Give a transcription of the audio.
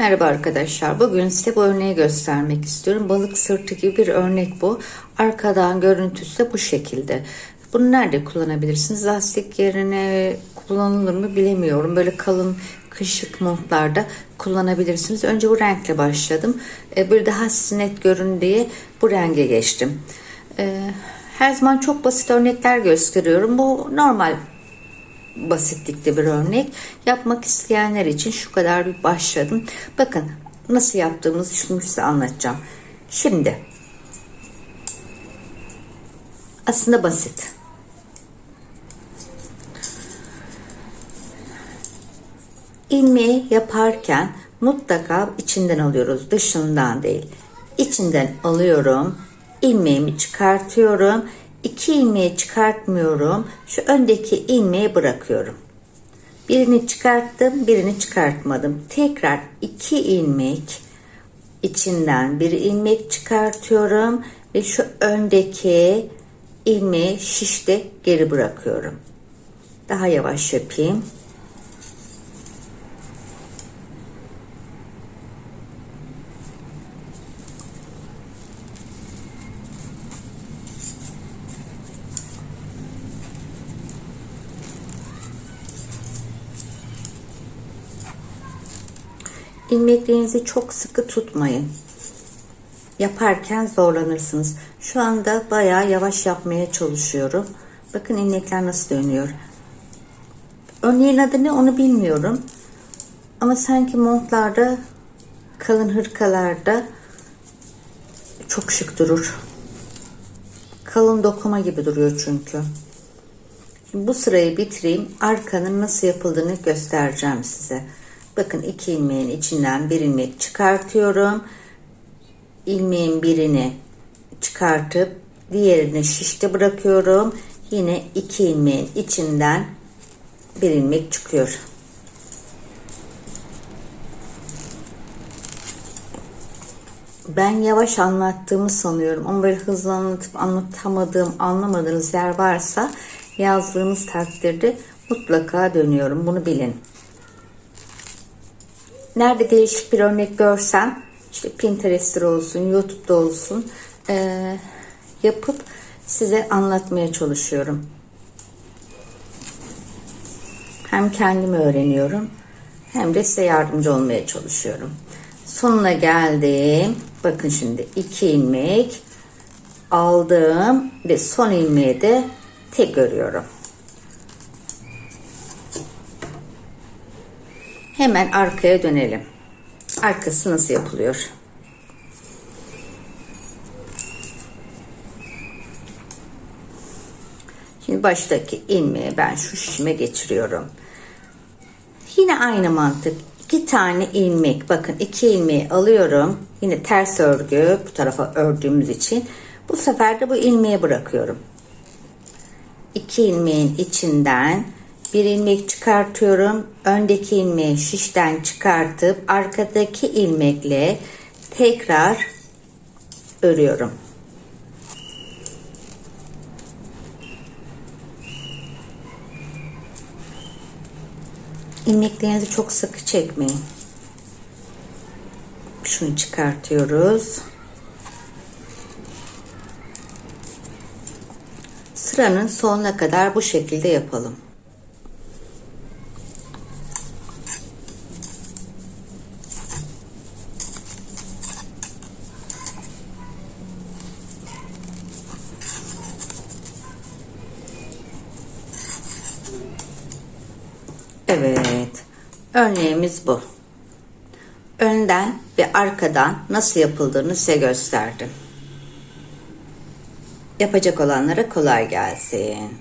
Merhaba arkadaşlar. Bugün size bu örneği göstermek istiyorum. Balık sırtı gibi bir örnek bu. Arkadan görüntüsü de bu şekilde. Bunu nerede kullanabilirsiniz? Lastik yerine kullanılır mı bilemiyorum. Böyle kalın kışık montlarda kullanabilirsiniz. Önce bu renkle başladım. Böyle daha net görün diye bu renge geçtim. Ee, Her zaman çok basit örnekler gösteriyorum. Bu normal basitlikte bir örnek. Yapmak isteyenler için şu kadar bir başladım. Bakın nasıl yaptığımızı şimdi size anlatacağım. Şimdi aslında basit. İlmeği yaparken mutlaka içinden alıyoruz. Dışından değil. İçinden alıyorum. ilmeğimi çıkartıyorum. İki ilmeği çıkartmıyorum. Şu öndeki ilmeği bırakıyorum. Birini çıkarttım, birini çıkartmadım. Tekrar iki ilmek içinden bir ilmek çıkartıyorum ve şu öndeki ilmeği şişte geri bırakıyorum. Daha yavaş yapayım. İlmeklerinizi çok sıkı tutmayın. Yaparken zorlanırsınız. Şu anda bayağı yavaş yapmaya çalışıyorum. Bakın ilmekler nasıl dönüyor. Örneğin adı ne onu bilmiyorum. Ama sanki montlarda, kalın hırkalarda çok şık durur. Kalın dokuma gibi duruyor çünkü. Şimdi bu sırayı bitireyim. Arkanın nasıl yapıldığını göstereceğim size. Bakın iki ilmeğin içinden bir ilmek çıkartıyorum. İlmeğin birini çıkartıp diğerini şişte bırakıyorum. Yine iki ilmeğin içinden bir ilmek çıkıyor. Ben yavaş anlattığımı sanıyorum ama böyle hızlı anlatıp anlatamadığım, anlamadığınız yer varsa yazdığınız takdirde mutlaka dönüyorum. Bunu bilin. Nerede değişik bir örnek görsem işte Pinterest'te olsun, YouTube'da olsun e, yapıp size anlatmaya çalışıyorum. Hem kendimi öğreniyorum hem de size yardımcı olmaya çalışıyorum. Sonuna geldim. Bakın şimdi iki ilmek aldım ve son ilmeği de tek örüyorum. Hemen arkaya dönelim. Arkası nasıl yapılıyor? Şimdi baştaki ilmeği ben şu şişime geçiriyorum. Yine aynı mantık. İki tane ilmek. Bakın iki ilmeği alıyorum. Yine ters örgü bu tarafa ördüğümüz için. Bu sefer de bu ilmeği bırakıyorum. İki ilmeğin içinden bir ilmek çıkartıyorum. Öndeki ilmeği şişten çıkartıp arkadaki ilmekle tekrar örüyorum. İlmeklerinizi çok sıkı çekmeyin. Şunu çıkartıyoruz. Sıranın sonuna kadar bu şekilde yapalım. Evet. Örneğimiz bu. Önden ve arkadan nasıl yapıldığını size gösterdim. Yapacak olanlara kolay gelsin.